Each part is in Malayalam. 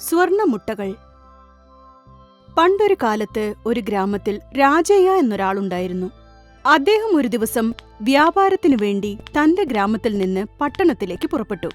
സ്വർണമുട്ടകൾ. പണ്ടൊരു കാലത്ത് ഒരു ഗ്രാമത്തിൽ രാജയ്യ എന്നൊരാളുണ്ടായിരുന്നു. അദ്ദേഹം ഒരു ദിവസം വ്യാപാരത്തിനു വേണ്ടി തന്റെ ഗ്രാമത്തിൽ നിന്ന് പട്ടണത്തിലേക്ക് പുറപ്പെട്ടു.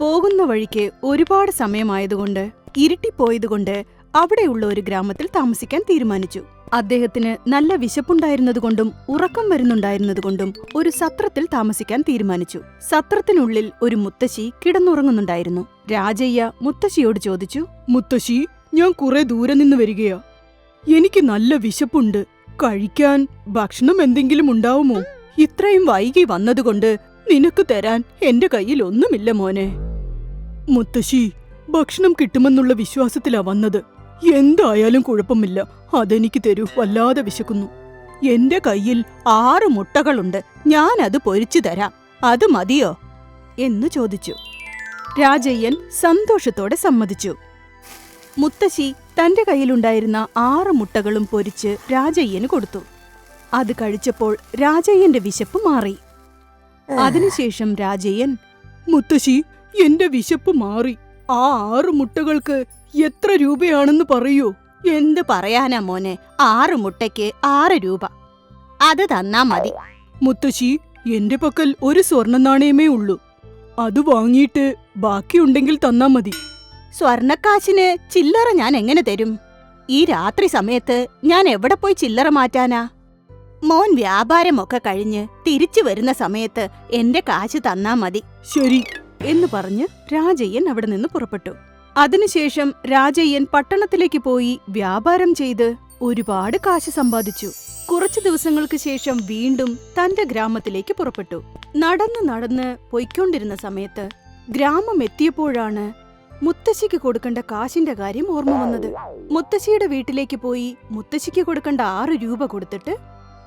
പോകുന്ന വഴിക്ക് ഒരുപാട് സമയമായതുകൊണ്ട് ഇരുട്ടിപ്പോയതുകൊണ്ട് അവിടെയുള്ള ഒരു ഗ്രാമത്തിൽ താമസിക്കാൻ തീരുമാനിച്ചു. അദ്ദേഹത്തിന് നല്ല വിശപ്പുണ്ടായിരുന്നതുകൊണ്ടും ഉറക്കം വരുന്നുണ്ടായിരുന്നതുകൊണ്ടും ഒരു സത്രത്തിൽ താമസിക്കാൻ തീരുമാനിച്ചു. സത്രത്തിനുള്ളിൽ ഒരു മുത്തശ്ശി കിടന്നുറങ്ങുന്നുണ്ടായിരുന്നു. രാജയ്യ മുത്തശ്ശിയോട് ചോദിച്ചു മുത്തശ്ശി ഞാൻ കുറെ ദൂരെ നിന്ന് വരികയാ. എനിക്ക് നല്ല വിശപ്പുണ്ട്. കഴിക്കാൻ ഭക്ഷണം എന്തെങ്കിലും ഉണ്ടാവുമോ? ഇത്രയും വൈകി വന്നതുകൊണ്ട് നിനക്ക് തരാൻ എന്റെ കയ്യിൽ ഒന്നുമില്ല മോനെ. മുത്തശ്ശി ഭക്ഷണം കിട്ടുമെന്നുള്ള വിശ്വാസത്തിലാ വന്നത്. എന്തായാലും കുഴപ്പമില്ല. അതെനിക്ക് തരൂ. വല്ലാതെ വിശക്കുന്നു. എന്റെ കയ്യിൽ ആറ് മുട്ടകളുണ്ട്. ഞാനത് പൊരിച്ചു തരാം. അത് മതിയോ? എന്നു ചോദിച്ചു. രാജയ്യൻ സന്തോഷത്തോടെ സമ്മതിച്ചു. മുത്തശ്ശി തന്റെ കയ്യിലുണ്ടായിരുന്ന ആറ് മുട്ടകളും പൊരിച്ച് രാജയ്യന് കൊടുത്തു. അത് കഴിച്ചപ്പോൾ രാജയ്യന്റെ വിശപ്പ് മാറി. അതിനുശേഷം രാജയ്യൻ മുത്തശ്ശി എന്റെ വിശപ്പ് മാറി. ആ ആറ് മുട്ടകൾക്ക് എത്ര രൂപയാണെന്ന് പറയൂ. എന്ത് പറയാനാ മോനെ? ആറ് മുട്ടയ്ക്ക് ആറ് രൂപ. അത് തന്നാ മതി. മുത്തശ്ശി എന്റെ പക്കൽ ഒരു സ്വർണ നാണയമേ ഉള്ളൂ. അത് വാങ്ങിയിട്ട് ബാക്കിയുണ്ടെങ്കിൽ തന്നാ മതി. സ്വർണക്കാശിന് ചില്ലറ ഞാൻ എങ്ങനെ തരും? ഈ രാത്രി സമയത്ത് ഞാൻ എവിടെ പോയി ചില്ലറ മാറ്റാനാ? മോൻ വ്യാപാരമൊക്കെ കഴിഞ്ഞ് തിരിച്ചു വരുന്ന സമയത്ത് എന്റെ കാശ് തന്നാ മതി. ശരി. എന്ന് പറഞ്ഞ് രാജയ്യൻ അവിടെ നിന്ന് പുറപ്പെട്ടു. അതിനുശേഷം രാജയ്യൻ പട്ടണത്തിലേക്ക് പോയി വ്യാപാരം ചെയ്ത് ഒരുപാട് കാശ് സമ്പാദിച്ചു. കുറച്ചു ദിവസങ്ങൾക്ക് ശേഷം വീണ്ടും തന്റെ ഗ്രാമത്തിലേക്ക് പുറപ്പെട്ടു. നടന്ന് നടന്ന് പൊയ്ക്കൊണ്ടിരുന്ന സമയത്ത് ഗ്രാമം എത്തിയപ്പോഴാണ് മുത്തശ്ശിക്ക് കൊടുക്കേണ്ട കാശിന്റെ കാര്യം ഓർമ്മ വന്നത്. മുത്തശ്ശിയുടെ വീട്ടിലേക്ക് പോയി മുത്തശ്ശിക്ക് കൊടുക്കേണ്ട ആറ് രൂപ കൊടുത്തിട്ട്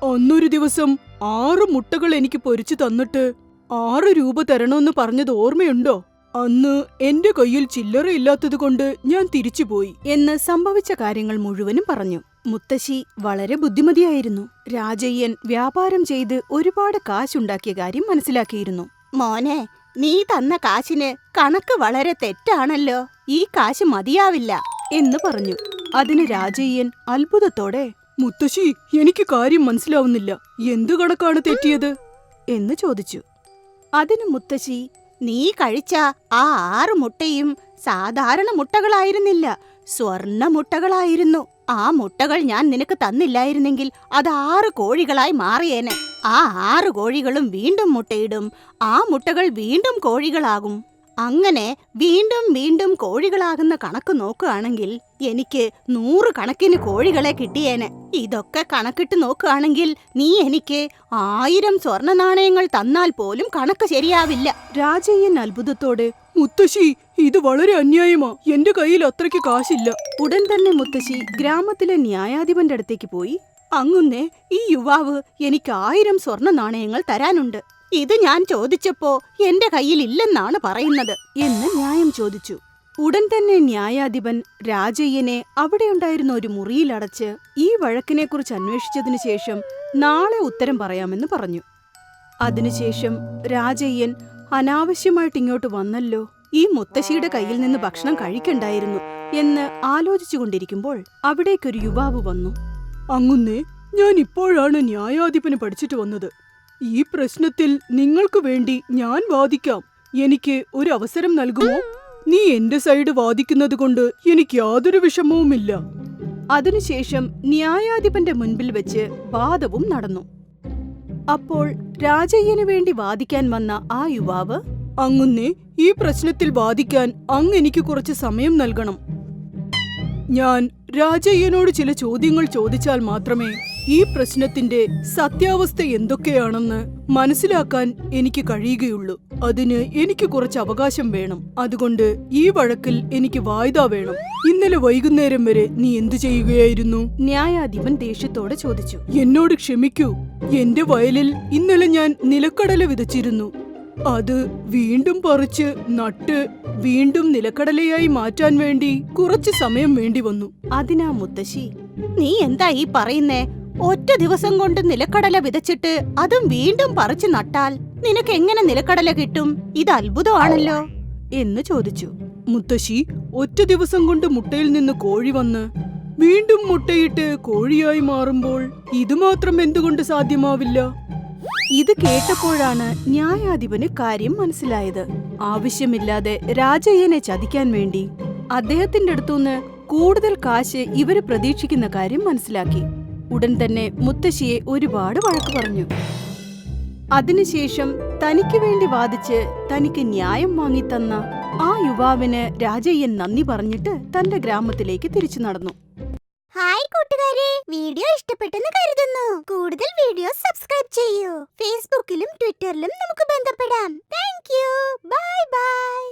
ഒന്നൊരു ദിവസം ആറ് മുട്ടകൾ എനിക്ക് പൊരിച്ചു തന്നിട്ട് ആറ് രൂപ തരണമെന്ന് പറഞ്ഞത് ഓർമ്മയുണ്ടോ? അന്ന് എന്റെ കയ്യിൽ ചില്ലറ ഇല്ലാത്തതുകൊണ്ട് ഞാൻ തിരിച്ചുപോയി എന്ന് സംഭവിച്ച കാര്യങ്ങൾ മുഴുവനും പറഞ്ഞു. മുത്തശ്ശി വളരെ ബുദ്ധിമതിയായിരുന്നു. രാജയ്യൻ വ്യാപാരം ചെയ്ത് ഒരുപാട് കാശുണ്ടാക്കിയ കാര്യം മനസ്സിലാക്കിയിരുന്നു. മോനെ നീ തന്ന കാശിന് കണക്ക് വളരെ തെറ്റാണല്ലോ. ഈ കാശ് മതിയാവില്ല. എന്ന് പറഞ്ഞു. അതിന് രാജയ്യൻ അത്ഭുതത്തോടെ മുത്തശ്ശി എനിക്ക് കാര്യം മനസ്സിലാവുന്നില്ല. എന്തു കണക്കാണ് തെറ്റിയത്? എന്ന് ചോദിച്ചു. അതിന് മുത്തശ്ശി നീ കഴിച്ച ആ ആറ് മുട്ടയും സാധാരണ മുട്ടകളായിരുന്നില്ല. സ്വർണ മുട്ടകളായിരുന്നു. ആ മുട്ടകൾ ഞാൻ നിനക്ക് തന്നില്ലായിരുന്നെങ്കിൽ അത് ആറ് കോഴികളായി മാറിയേനെ. ആ ആറ് കോഴികളും വീണ്ടും മുട്ടയിടും. ആ മുട്ടകൾ വീണ്ടും കോഴികളാകും. അങ്ങനെ വീണ്ടും വീണ്ടും കോഴികളാകുന്ന കണക്ക് നോക്കുകയാണെങ്കിൽ എനിക്ക് നൂറ് കണക്കിന് കോഴികളെ കിട്ടിയേനെ. ഇതൊക്കെ കണക്കിട്ട് നോക്കുകയാണെങ്കിൽ നീ എനിക്ക് ആയിരം സ്വർണ നാണയങ്ങൾ തന്നാൽ പോലും കണക്ക് ശരിയാവില്ല. രാജയ്യൻ അത്ഭുതത്തോടെ മുത്തശ്ശി ഇത് വളരെ അന്യായമാ. എന്റെ കയ്യിൽ അത്രയ്ക്ക് കാശില്ല. ഉടൻ തന്നെ മുത്തശ്ശി ഗ്രാമത്തിലെ ന്യായാധിപന്റെ അടുത്തേക്ക് പോയി. അങ്ങുന്നേ ഈ യുവാവ് എനിക്ക് ആയിരം സ്വർണ നാണയങ്ങൾ തരാനുണ്ട്. ഇത് ഞാൻ ചോദിച്ചപ്പോ എന്റെ കയ്യിൽ ഇല്ലെന്നാണ് പറയുന്നത് എന്ന് ന്യായം ചോദിച്ചു. ഉടൻ തന്നെ ന്യായാധിപൻ രാജയ്യനെ അവിടെയുണ്ടായിരുന്ന ഒരു മുറിയിലടച്ച് ഈ വഴക്കിനെക്കുറിച്ച് അന്വേഷിച്ചതിനു ശേഷം നാളെ ഉത്തരം പറയാമെന്ന് പറഞ്ഞു. അതിനുശേഷം രാജയ്യൻ അനാവശ്യമായിട്ട് ഇങ്ങോട്ട് വന്നല്ലോ ഈ മുത്തശ്ശിയുടെ കയ്യിൽ നിന്ന് ഭക്ഷണം കഴിക്കണ്ടായിരുന്നു എന്ന് ആലോചിച്ചുകൊണ്ടിരിക്കുമ്പോൾ അവിടേക്കൊരു യുവാവ് വന്നു. അങ്ങുന്നേ ഞാൻ ഇപ്പോഴാണ് ന്യായാധിപന് പഠിച്ചിട്ട് വന്നത്. ഈ പ്രശ്നത്തിൽ നിങ്ങൾക്ക് വേണ്ടി ഞാൻ വാദിക്കാം. എനിക്ക് ഒരു അവസരം നൽകുമോ? നീ എന്റെ സൈഡ് വാദിക്കുന്നത് കൊണ്ട് എനിക്ക് യാതൊരു വിഷമവുമില്ല. അതിനുശേഷം ന്യായാധിപന്റെ മുൻപിൽ വെച്ച് വാദവും നടന്നു. അപ്പോൾ രാജയ്യനു വേണ്ടി വാദിക്കാൻ വന്ന ആ യുവാവ് അങ്ങുന്നേ ഈ പ്രശ്നത്തിൽ വാദിക്കാൻ അങ്ങ് എനിക്ക് കുറച്ച് സമയം നൽകണം. ഞാൻ രാജയ്യനോട് ചില ചോദ്യങ്ങൾ ചോദിച്ചാൽ മാത്രമേ ഈ പ്രശ്നത്തിന്റെ സത്യാവസ്ഥ എന്തൊക്കെയാണെന്ന് മനസ്സിലാക്കാൻ എനിക്ക് കഴിയുകയുള്ളൂ. അതിന് എനിക്ക് കുറച്ച് അവകാശം വേണം. അതുകൊണ്ട് ഈ വഴക്കിൽ എനിക്ക് വായ്ത വേണം. ഇന്നലെ വൈകുന്നേരം വരെ നീ എന്തു ചെയ്യുകയായിരുന്നു? ന്യായാധിപൻ ദേഷ്യത്തോടെ ചോദിച്ചു. എന്നോട് ക്ഷമിക്കൂ. എന്റെ വയലിൽ ഇന്നലെ ഞാൻ നിലക്കടല വിതച്ചിരുന്നു. അത് വീണ്ടും പറിച്ച് നട്ട് വീണ്ടും നിലക്കടലയായി മാറ്റാൻ വേണ്ടി കുറച്ച് സമയം വേണ്ടി വന്നു. അതിനാ മുത്തശ്ശി നീ എന്താ ഈ പറയുന്നേ? ഒറ്റ ദിവസം കൊണ്ട് നിലക്കടല വിതച്ചിട്ട് അതും വീണ്ടും പറിച്ചു നട്ടാൽ നിനക്ക് എങ്ങനെ നിലക്കടല കിട്ടും? ഇത് അത്ഭുതമാണല്ലോ. എന്ന് ചോദിച്ചു. മുത്തശ്ശി ഒറ്റ ദിവസം കൊണ്ട് മുട്ടയിൽ നിന്ന് കോഴി വന്ന് വീണ്ടും മുട്ടയിട്ട് കോഴിയായി മാറുമ്പോൾ ഇതുമാത്രം എന്തുകൊണ്ട് സാധ്യമാവില്ല? ഇത് കേട്ടപ്പോഴാണ് ന്യായാധിപന് കാര്യം മനസ്സിലായത്. ആവശ്യമില്ലാതെ രാജയ്യനെ ചതിക്കാൻ വേണ്ടി അദ്ദേഹത്തിന്റെ അടുത്തുനിന്ന് കൂടുതൽ കാശ് ഇവർ പ്രതീക്ഷിക്കുന്ന കാര്യം മനസ്സിലാക്കി. ഉടൻ തന്നെ മുത്തശ്ശിയെ ഒരുപാട് വഴക്ക് പറഞ്ഞു. അതിനുശേഷം തനിക്ക് വേണ്ടി വാദിച്ച് തനിക്ക് ന്യായം വാങ്ങിത്തന്ന ആ യുവാവിന് രാജയ്യൻ നന്ദി പറഞ്ഞിട്ട് തന്റെ ഗ്രാമത്തിലേക്ക് തിരിച്ചു നടന്നു. ഹായ് കൂട്ടുകാരെ വീഡിയോ ഇഷ്ടപ്പെട്ടെന്ന് കരുതുന്നു. കൂടുതൽ വീഡിയോസ് സബ്സ്ക്രൈബ് ചെയ്യൂ. ഫേസ്ബുക്കിലും ട്വിറ്ററിലും നമുക്ക് ബന്ധപ്പെടാം. Thank you. Bye bye.